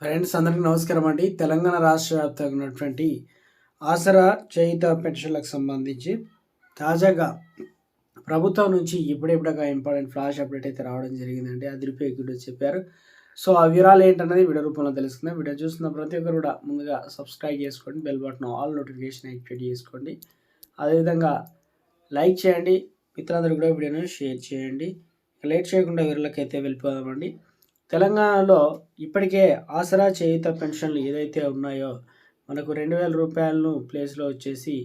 Friends అందరికీ నమస్కారం అండి. తెలంగాణ రాష్ట్ర వ్యాప్తంగా ఉన్నటువంటి ఆసరా చేయుత పెన్షన్లకు సంబంధించి తాజాగా ప్రభుత్వం నుంచి ఇప్పుడెప్పుడగా ఇంపార్టెంట్ ఫ్లాష్ అప్డేట్ అయితే రావడం జరిగిందండి. అది కూడా చెప్పారు. సో ఆ వివరాలు ఏంటన్నది వీడియో రూపంలో తెలుసుకుందాం. వీడియో చూస్తున్న ప్రతి ఒక్కరు కూడా ముందుగా సబ్స్క్రైబ్ చేసుకోండి bell button all notification activate చేసుకోండి. అదేవిధంగా లైక్ చేయండి. మిత్రులందరూ కూడా వీడియోను షేర్ చేయండి. లేట్ చేయకుండా వీళ్ళకైతే వెళ్ళిపోదామండి. తెలంగాణలో ఇప్పటికే ఆసరా చేయుత పెన్షన్లు ఏదైతే ఉన్నాయో మనకు రెండు వేల రూపాయలను ప్లేస్లో వచ్చేసి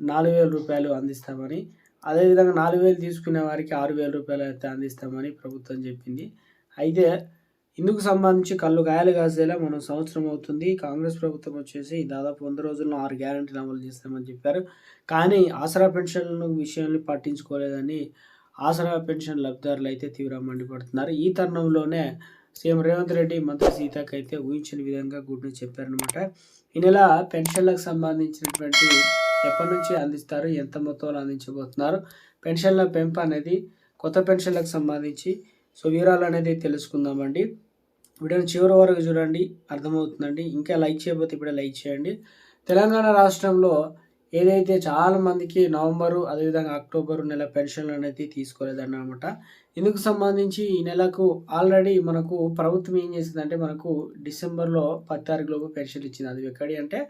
నాలుగు వేల రూపాయలు అందిస్తామని అదేవిధంగా నాలుగు వేలు తీసుకునే వారికి ఆరు వేల రూపాయలు అయితే అందిస్తామని ప్రభుత్వం చెప్పింది. అయితే ఇందుకు సంబంధించి కళ్ళు గాయాలు కాసేలా మనం సంవత్సరం అవుతుంది. కాంగ్రెస్ ప్రభుత్వం వచ్చేసి దాదాపు వంద రోజుల్లో ఆరు గ్యారంటీలు అమలు చేస్తామని చెప్పారు. కానీ ఆసరా పెన్షన్ల విషయాన్ని పట్టించుకోలేదని ఆసరా పెన్షన్ లబ్ధిదారులు అయితే తీవ్ర మండిపడుతున్నారు. ఈ తరుణంలోనే సీఎం రేవంత్ రెడ్డి మంత్రి సీతకైతే అయితే ఊహించిన విధంగా గుడ్ న్యూస్ చెప్పారనమాట ఈ నెల పెన్షన్లకు సంబంధించినటువంటి ఎప్పటి నుంచి అందిస్తారు ఎంత మొత్తంలో అందించబోతున్నారు పెన్షన్ల పెంపు అనేది కొత్త పెన్షన్లకు సంబంధించి సో వివరాలు అనేది తెలుసుకుందామండి. వీడియోని చివరి వరకు చూడండి అర్థమవుతుందండి. ఇంకా లైక్ చేయకపోతే ఇప్పుడే లైక్ చేయండి. తెలంగాణ రాష్ట్రంలో ఏదైతే చాలా మందికి నవంబరు అదేవిధంగా అక్టోబర్ నెల పెన్షన్లు అనేది తీసుకోలేదన్నమాట. ఇందుకు సంబంధించి ఈ నెలకు ఆల్రెడీ మనకు ప్రభుత్వం ఏం చేసిందంటే మనకు డిసెంబర్లో పది తారీఖులోపు పెన్షన్ ఇచ్చింది. అది ఎక్కడి అంటే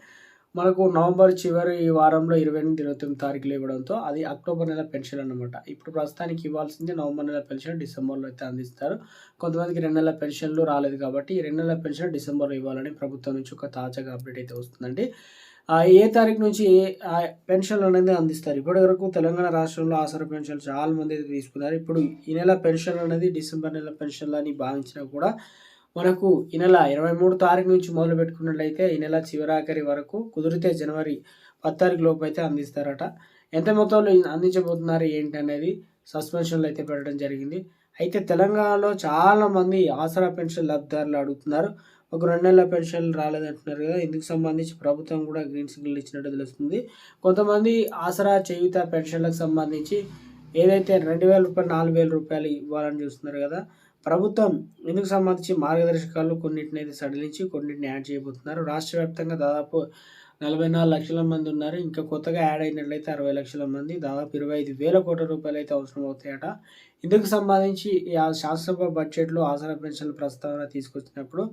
మనకు నవంబర్ చివరి వారంలో ఇరవై ఎనిమిది ఇరవై తొమ్మిది తారీఖులు ఇవ్వడంతో అది అక్టోబర్ నెల పెన్షన్ అనమాట ఇప్పుడు ప్రస్తుతానికి ఇవ్వాల్సింది నవంబర్ నెల పెన్షన్ డిసెంబర్లో అయితే అందిస్తారు. కొంతమందికి రెండు నెలల పెన్షన్లు రాలేదు కాబట్టి ఈ రెండు నెలల పెన్షన్ డిసెంబర్లో ఇవ్వాలని ప్రభుత్వం నుంచి ఒక తాజాగా అప్డేట్ అయితే వస్తుందండి. ఏ తారీఖు నుంచి పెన్షన్లు అనేది అందిస్తారు? ఇప్పటి వరకు తెలంగాణ రాష్ట్రంలో ఆసరా పెన్షన్లు చాలా మంది అయితే తీసుకున్నారు. ఇప్పుడు ఈ నెల పెన్షన్ అనేది డిసెంబర్ నెల పెన్షన్లు అని భావించినా కూడా మనకు ఈ నెల ఇరవై మూడు తారీఖు నుంచి మొదలు పెట్టుకున్నట్లయితే ఈ నెల చివరాఖరి వరకు కుదిరితే జనవరి పది తారీఖు లోపు అయితే అందిస్తారట. ఎంత మొత్తంలో అందించబోతున్నారు ఏంటి అనేది సస్పెన్షన్లు అయితే పెట్టడం జరిగింది. అయితే తెలంగాణలో చాలామంది ఆసరా పెన్షన్ లబ్ధిదారులు అడుగుతున్నారు. ఒక రెండు నెలల పెన్షన్ రాలేదంటున్నారు కదా ఇందుకు సంబంధించి ప్రభుత్వం కూడా గ్రీన్ సిగ్నల్ ఇచ్చినట్టు తెలుస్తుంది. కొంతమంది ఆసరా చేయుత పెన్షన్లకు సంబంధించి ఏదైతే రెండు వేల రూపాయలు నాలుగు వేల రూపాయలు ఇవ్వాలని చూస్తున్నారు కదా ప్రభుత్వం ఇందుకు సంబంధించి మార్గదర్శకాలు కొన్నింటిని అయితే సడలించి కొన్నింటిని యాడ్ చేయబోతున్నారు. రాష్ట్ర వ్యాప్తంగా దాదాపు నలభై నాలుగు లక్షల మంది ఉన్నారు. ఇంకా కొత్తగా యాడ్ అయినట్లయితే అరవై లక్షల మంది దాదాపు ఇరవై ఐదు వేల కోట్ల రూపాయలు అయితే అవసరం అవుతాయట. ఇందుకు సంబంధించి ఆ శాసనసభ బడ్జెట్లో ఆసరా పెన్షన్ల ప్రస్తావన తీసుకొచ్చినప్పుడు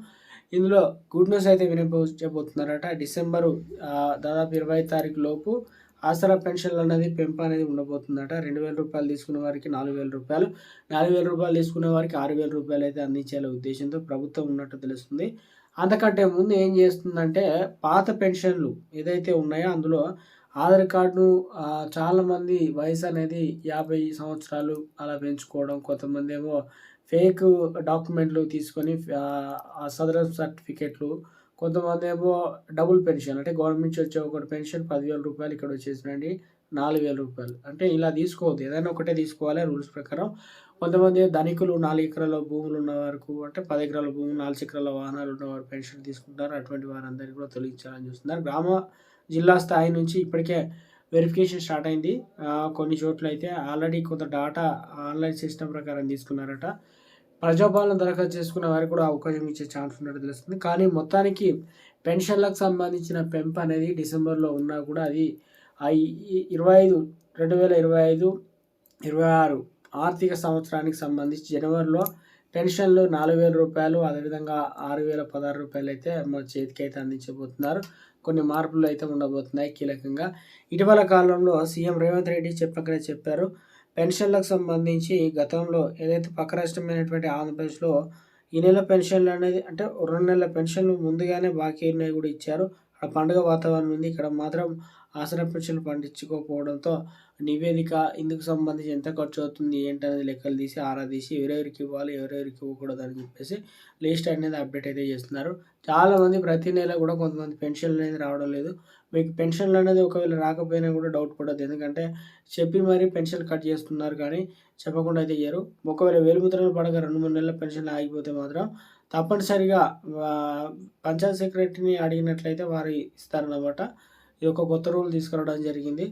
ఇందులో గుడ్ న్యూస్ అయితే వినిపించబోతున్నారట డిసెంబరు దాదాపు ఇరవై తారీఖు లోపు ఆసరా పెన్షన్లు అనేది పెంపు అనేది ఉండబోతుందట. రెండు వేల రూపాయలు తీసుకునే వారికి నాలుగు వేల రూపాయలు నాలుగు వేల రూపాయలు తీసుకునే వారికి ఆరు వేల రూపాయలు అయితే అందించాలే ఉద్దేశంతో ప్రభుత్వం ఉన్నట్టు తెలుస్తుంది. అంతకంటే ముందు ఏం చేస్తుందంటే పాత పెన్షన్లు ఏదైతే ఉన్నాయో అందులో ఆధార్ కార్డును చాలామంది వయసు అనేది యాభై సంవత్సరాలు అలా పెంచుకోవడం కొంతమంది ఏమో ఫేక్ డాక్యుమెంట్లు తీసుకొని సదరం సర్టిఫికెట్లు కొంతమంది ఏమో డబుల్ పెన్షన్ అంటే గవర్నమెంట్ నుంచి వచ్చే ఒకటి పెన్షన్ పదివేల రూపాయలు ఇక్కడ వచ్చేసినండి నాలుగు వేల రూపాయలు. అంటే ఇలా తీసుకోవద్దు ఏదైనా ఒకటే తీసుకోవాలి రూల్స్ ప్రకారం. కొంతమంది ధనికులు నాలుగు ఎకరాల భూములు ఉన్న వరకు అంటే పది ఎకరాల భూములు నాలుగు ఎకరాల వాహనాలు ఉన్నవారు పెన్షన్ తీసుకుంటారు అటువంటి వారందరికీ కూడా తొలగించాలని చూస్తున్నారు. గ్రామ జిల్లా స్థాయి నుంచి ఇప్పటికే వెరిఫికేషన్ స్టార్ట్ అయింది. కొన్ని చోట్ల అయితే ఆల్రెడీ కొంత డాటా ఆన్లైన్ సిస్టమ్ ప్రకారం తీసుకున్నారట. ప్రజాపాలన దరఖాస్తు చేసుకున్న వారికి కూడా అవకాశం ఇచ్చే ఛాన్స్ ఉన్నట్టు తెలుస్తుంది. కానీ మొత్తానికి పెన్షన్లకు సంబంధించిన పెంపు అనేది డిసెంబర్లో ఉన్నా కూడా అది ఇరవై ఐదు రెండు వేల ఇరవై ఐదు ఇరవై ఆరు ఆర్థిక సంవత్సరానికి సంబంధించి జనవరిలో పెన్షన్లు నాలుగు వేల రూపాయలు అదేవిధంగా ఆరు వేల పదహారు రూపాయలు అయితే మన చేతికి అయితే అందించబోతున్నారు. కొన్ని మార్పులు అయితే ఉండబోతున్నాయి కీలకంగా. ఇటీవల కాలంలో సీఎం రేవంత్ రెడ్డి చెప్పకనే చెప్పారు. పెన్షన్లకు సంబంధించి గతంలో ఏదైతే పక్క రాష్ట్రమైనటువంటి ఆంధ్రప్రదేశ్లో ఈ నెల పెన్షన్లు అనేది అంటే రెండు నెలల పెన్షన్లు ముందుగానే బాకీ ఉన్నాయి కూడా ఇచ్చారు. అక్కడ పండుగ వాతావరణం ఉంది. ఇక్కడ మాత్రం ఆసన పెన్షన్లు పండించుకోకపోవడంతో నివేదిక ఇందుకు సంబంధించి ఎంత ఖర్చు అవుతుంది ఏంటనేది లెక్కలు తీసి ఆరా తీసి ఎవరెవరికి ఇవ్వాలి ఎవరెవరికి ఇవ్వకూడదు అని చెప్పేసి లిస్ట్ అనేది అప్డేట్ అయితే చేస్తున్నారు. చాలామంది ప్రతి నెల కూడా కొంతమంది పెన్షన్లు అనేది రావడం లేదు. మీకు పెన్షన్లు అనేది ఒకవేళ రాకపోయినా కూడా డౌట్ పడద్దు. ఎందుకంటే చెప్పి మరీ పెన్షన్ కట్ చేస్తున్నారు కానీ చెప్పకుండా అయితే ఇయ్యరు. ఒకవేళ వేలుముద్రలు పడక రెండు మూడు నెలల పెన్షన్లు ఆగిపోతే మాత్రం తప్పనిసరిగా పంచాయత్ సెక్రటరీని అడిగినట్లయితే వారు ఇస్తారన్నమాట. ఇది ఒక కొత్త రూల్ తీసుకురావడం జరిగింది.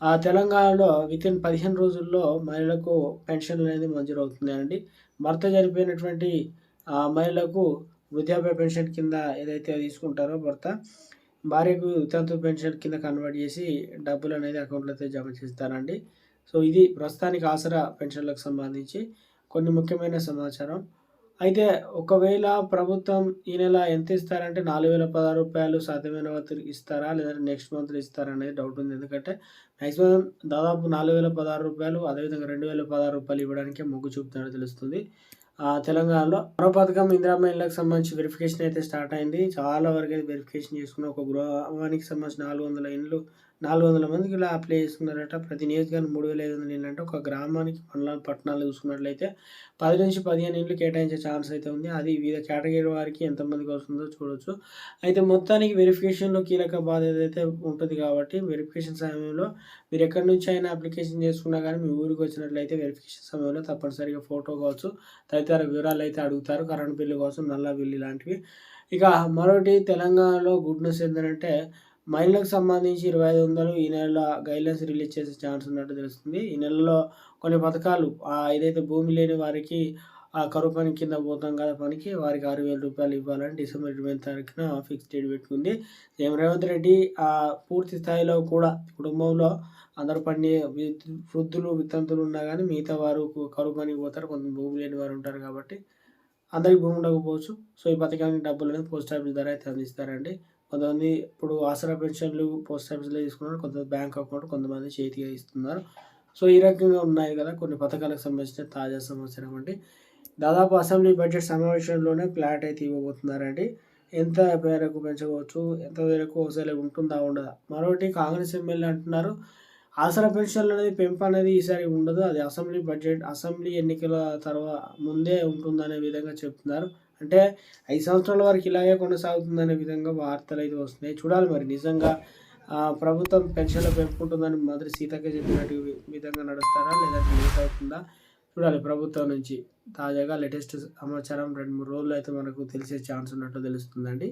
ఆ తెలంగాణలో విత్ ఇన్ పదిహేను రోజుల్లో మహిళలకు పెన్షన్ అనేది మంజూరు అవుతుంది భర్త చనిపోయినటువంటి మహిళలకు వృద్ధాప్య పెన్షన్ కింద ఏదైతే తీసుకుంటారో భర్త భార్యకు వితంతు పెన్షన్ కింద కన్వర్ట్ చేసి డబ్బులు అనేది అకౌంట్లో అయితే జమ చేస్తారండి. సో ఇది ప్రస్తుతానికి ఆసరా పెన్షన్లకు సంబంధించి. కొన్ని ముఖ్యమైన సమాచారం. అయితే ఒకవేళ ప్రభుత్వం ఈ నెల ఎంత ఇస్తారంటే నాలుగు వేల పదహారు రూపాయలు సాధ్యమైన వరకు ఇస్తారా? లేదంటే నెక్స్ట్ మంత్ ఇస్తారా అనేది డౌట్ ఉంది. ఎందుకంటే మ్యాక్సిమం దాదాపు నాలుగు వేల పదహారు రూపాయలు అదేవిధంగా రెండు వేల పదహారు రూపాయలు ఇవ్వడానికి మొగ్గు చూపుతున్నట్టు తెలుస్తుంది. ఆ, తెలంగాణలో మరో పథకం ఇందిరామ్మ ఇళ్ళకి సంబంధించి వెరిఫికేషన్ అయితే స్టార్ట్ అయింది. చాలా వరకు అయితే వెరిఫికేషన్ చేసుకున్న ఒక గృహానికి సంబంధించి నాలుగు వందల ఇండ్లు నాలుగు వందల మందికి ఇలా అప్లై చేస్తున్నారట. ప్రతి నియోజకవర్గం మూడు వేల ఐదు వందల ఇండ్లు అంటే ఒక గ్రామానికి మండల పట్టణాలు చూసుకున్నట్లయితే పది నుంచి పదిహేను ఇండ్లు కేటాయించే ఛాన్స్ అయితే ఉంది. అది వివిధ కేటగిరీ వారికి ఎంతమందికి వస్తుందో చూడొచ్చు. అయితే మొత్తానికి వెరిఫికేషన్లో కీలక బాధ్యత అయితే ఉంటుంది కాబట్టి వెరిఫికేషన్ సమయంలో మీరు ఎక్కడి నుంచి అయినా అప్లికేషన్ చేసుకున్నా కానీ మీ ఊరికి వచ్చినట్లయితే వెరిఫికేషన్ సమయంలో తప్పనిసరిగా ఫోటో కావచ్చు తదితర వివరాలు అయితే అడుగుతారు. కరెంట్ బిల్లు కోసం నల్ల బిల్లు ఇలాంటివి. ఇక మరొకటి తెలంగాణలో గుడ్ న్యూస్ ఏంటంటే మహిళలకు సంబంధించి ఇరవై ఐదు వందలు ఈ నెలలో గైడ్లైన్స్ రిలీజ్ చేసే ఛాన్స్ ఉన్నట్టు తెలుస్తుంది. ఈ నెలలో కొన్ని పథకాలు ఆ ఏదైతే భూమి లేని వారికి ఆ కరువు పని కింద పోతాం కదా పనికి వారికి ఆరు వేల రూపాయలు ఇవ్వాలని డిసెంబర్ ఇరవై తారీఖున ఫిక్స్ డేట్ పెట్టుకుంది. సీఎం రేవంత్ రెడ్డి ఆ పూర్తి స్థాయిలో కూడా కుటుంబంలో అందరూ పండి వృద్ధులు వితంతులు ఉన్నా కానీ మిగతా వారు కరువు పనికి పోతారు. కొంత భూమి లేని వారు ఉంటారు కాబట్టి అందరికి భూమి ఉండకపోవచ్చు. సో ఈ పథకానికి డబ్బులు అనేది పోస్ట్ ఆఫీస్ ద్వారా అయితే అందిస్తారండి. కొంతమంది ఇప్పుడు ఆసరా పెన్షన్లు పోస్ట్ ఆఫీస్లో తీసుకున్నారు కొంతమంది బ్యాంక్ అకౌంట్ కొంతమంది చేతిగా ఇస్తున్నారు. సో ఈ రకంగా ఉన్నాయి కదా కొన్ని పథకాలకు సంబంధించిన తాజా సమాచారం అండి. దాదాపు అసెంబ్లీ బడ్జెట్ సమావేశంలోనే ఫ్లాట్ అయితే ఇవ్వబోతున్నారండి. ఎంత మేరకు పెంచవచ్చు ఎంత మేరకు ఒకసారి ఉంటుందా ఉండదా? మరొకటి కాంగ్రెస్ ఎమ్మెల్యే అంటున్నారు ఆసరా పెన్షన్లు అనేది పెంపు అనేది ఈసారి ఉండదు అది అసెంబ్లీ బడ్జెట్ అసెంబ్లీ ఎన్నికల తర్వాత ముందే ఉంటుందనే విధంగా చెప్తున్నారు. అంటే ఐదు సంవత్సరాల వరకు ఇలాగే కొనసాగుతుందనే విధంగా వార్తలు అయితే వస్తున్నాయి. చూడాలి మరి. నిజంగా ప్రభుత్వం పెన్షన్లు పెంపుకుంటుందని మంత్రి సీతక్క చెప్పినట్టు విధంగా నడుస్తారా? లేదంటే లేట్ అవుతుందా? చూడాలి ప్రభుత్వం నుంచి. తాజాగా లేటెస్ట్ సమాచారం రెండు మూడు రోజులు అయితే మనకు తెలిసే ఛాన్స్ ఉన్నట్టు తెలుస్తుందండి.